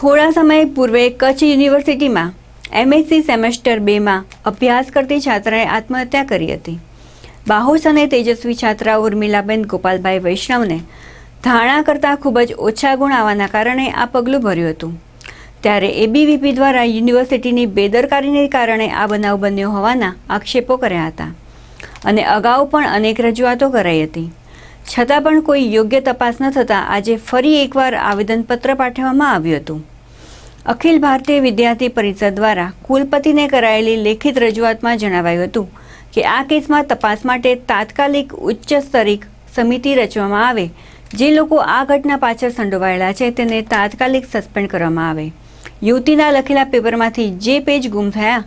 થોડા સમય પૂર્વે કચ્છ યુનિવર્સિટીમાં એમએસસી સેમેસ્ટર બેમાં અભ્યાસ કરતી છાત્રાએ આત્મહત્યા કરી હતી. બાહોશ અને તેજસ્વી છાત્રા ઉર્મિલાબેન, ગોપાલભાઈ વૈષ્ણવને ધારણા કરતાં ખૂબ જ ઓછા ગુણ આવવાના કારણે આ પગલું ભર્યું હતું. ત્યારે એબીવીપી દ્વારા યુનિવર્સિટીની બેદરકારીને કારણે આ બનાવ બન્યો હોવાના આક્ષેપો કર્યા હતા અને અગાઉ પણ અનેક રજૂઆતો કરાઈ હતી. છતાં પણ કોઈ યોગ્ય તપાસ ન થતાં આજે ફરી એકવાર આવેદનપત્ર પાઠવવામાં આવ્યું હતું. અખિલ ભારતીય વિદ્યાર્થી પરિષદ દ્વારા કુલપતિને કરાયેલી લેખિત રજૂઆતમાં જણાવાયું હતું કે આ કેસમાં તપાસ માટે તાત્કાલિક ઉચ્ચ સ્તરીક સમિતિ રચવામાં આવે. જે લોકો આ ઘટના પાછળ સંડોવાયેલા છે, તેને તાત્કાલિક સસ્પેન્ડ કરવામાં આવે. યુવતીના લખેલા પેપરમાંથી જે પેજ ગુમ થયા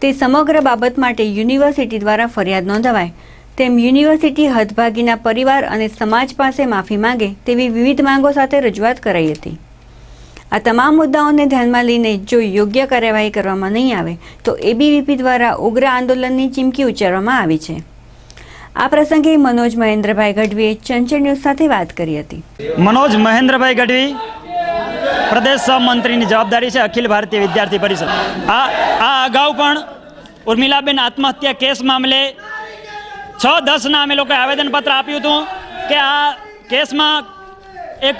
તે સમગ્ર બાબત માટે યુનિવર્સિટી દ્વારા ફરિયાદ નોંધાવાય. તેમ યુનિવર્સિટી હદભાગીના પરિવાર અને સમાજ પાસે માફી માંગે તેવી વિવિધ માંગો સાથે રજૂઆત કરાઈ હતી. આ તમામ મુદ્દાઓને ધ્યાનમાં લઈને જો યોગ્ય કાર્યવાહી કરવામાં નહીં આવે, તો એબીવીપી દ્વારા ઉગ્ર આંદોલનની ચીમકી ઉચ્ચારવામાં આવી છે. આ પ્રસંગે મનોજ મહેન્દ્રભાઈ ગઢવીએ ચંચળ ન્યૂઝ સાથે વાત કરી હતી. મનોજ મહેન્દ્રભાઈ ગઢવી, પ્રદેશ સહમંત્રીની જવાબદારી છે અખિલ ભારતીય વિદ્યાર્થી પરિષદ. આ આ અગાઉ પણ ઉર્મિલાબેન આત્મહત્યા કેસ મામલે છ દસના અમે લોકોએ આવેદનપત્ર આપ્યું હતું કે આ કેસમાં એક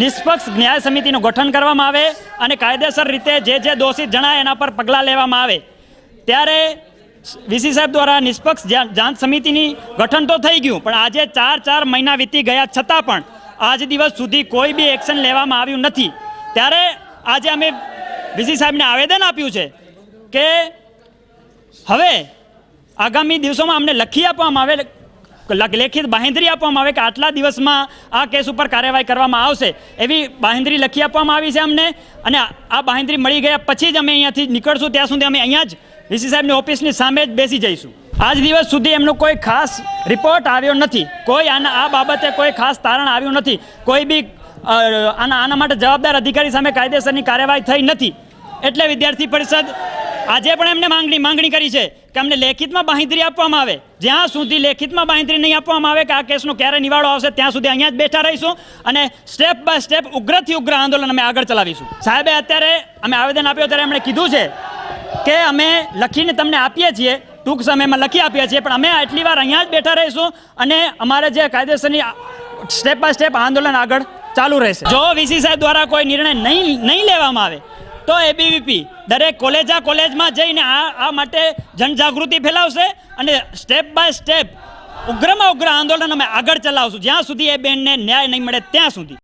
નિષ્પક્ષ ન્યાય સમિતિનું ગઠન કરવામાં આવે અને કાયદેસર રીતે જે જે દોષિત જણાય એના પર પગલાં લેવામાં આવે. ત્યારે વીસી સાહેબ દ્વારા નિષ્પક્ષ જાંચ સમિતિની ગઠન તો થઈ ગયું, પણ આજે ચાર ચાર મહિના વીતી ગયા છતાં પણ આજ દિવસ સુધી કોઈ બી એક્શન લેવામાં આવ્યું નથી. ત્યારે આજે અમે વીસી સાહેબને આવેદન આપ્યું છે કે હવે આગામી દિવસોમાં અમને લખી આપવામાં આવે લેખિત બાહેંધરી આપવામાં આવે કે આટલા દિવસમાં આ કેસ ઉપર કાર્યવાહી કરવામાં આવશે, એવી બાહેંધરી લખી આપવામાં આવી છે અમને. અને આ- બાહેંધરી મળી ગયા પછી જ અમે અહીંયાથી નીકળશું, ત્યાં સુધી અમે અહીંયા જ વીસી સાહેબની ઓફિસની સામે જ બેસી જઈશું. આજ દિવસ સુધી એમનો કોઈ ખાસ રિપોર્ટ આવ્યો નથી. કોઈ આના આ બાબતે કોઈ ખાસ તારણ આવ્યું નથી. કોઈ બી આના આના માટે જવાબદાર અધિકારી સામે કાયદેસરની કાર્યવાહી થઈ નથી. એટલે વિદ્યાર્થી પરિષદ આજે પણ એમને માંગણી માંગણી કરી છે કે અમને લેખિતમાં બાંહેધરી આપવામાં આવે. જ્યાં સુધી લેખિતમાં બાંહેધરી નહીં આપવામાં આવે કે આ કેસનો ક્યારે નિવાડો આવશે, ત્યાં સુધી અહીંયા જ બેઠા રહીશું અને સ્ટેપ બાય સ્ટેપ ઉગ્રથી ઉગ્ર આંદોલન અમે આગળ ચલાવીશું. સાહેબે અત્યારે અમે આવેદન આપ્યો, ત્યારે એમણે કીધું છે કે અમે લખીને તમને આપીએ છીએ, ટૂંક સમયમાં લખી આપીએ છીએ, પણ અમે આટલી વાર અહીંયા જ બેઠા રહીશું અને અમારે જે કાયદેસરની સ્ટેપ બાય સ્ટેપ આંદોલન આગળ ચાલુ રહેશે. જો વીસી સાહેબ દ્વારા કોઈ નિર્ણય નહીં નહીં લેવામાં આવે તો એબીવીપી દરેક કોલેજા કોલેજમાં જઈને આ આ માટે જનજાગૃતિ ફેલાવશે અને સ્ટેપ બાય સ્ટેપ ઉગ્રમાં ઉગ્ર આંદોલન અમે આગળ ચલાવશું. જ્યાં સુધી એ બેનને ન્યાય નહીં મળે, ત્યાં સુધી.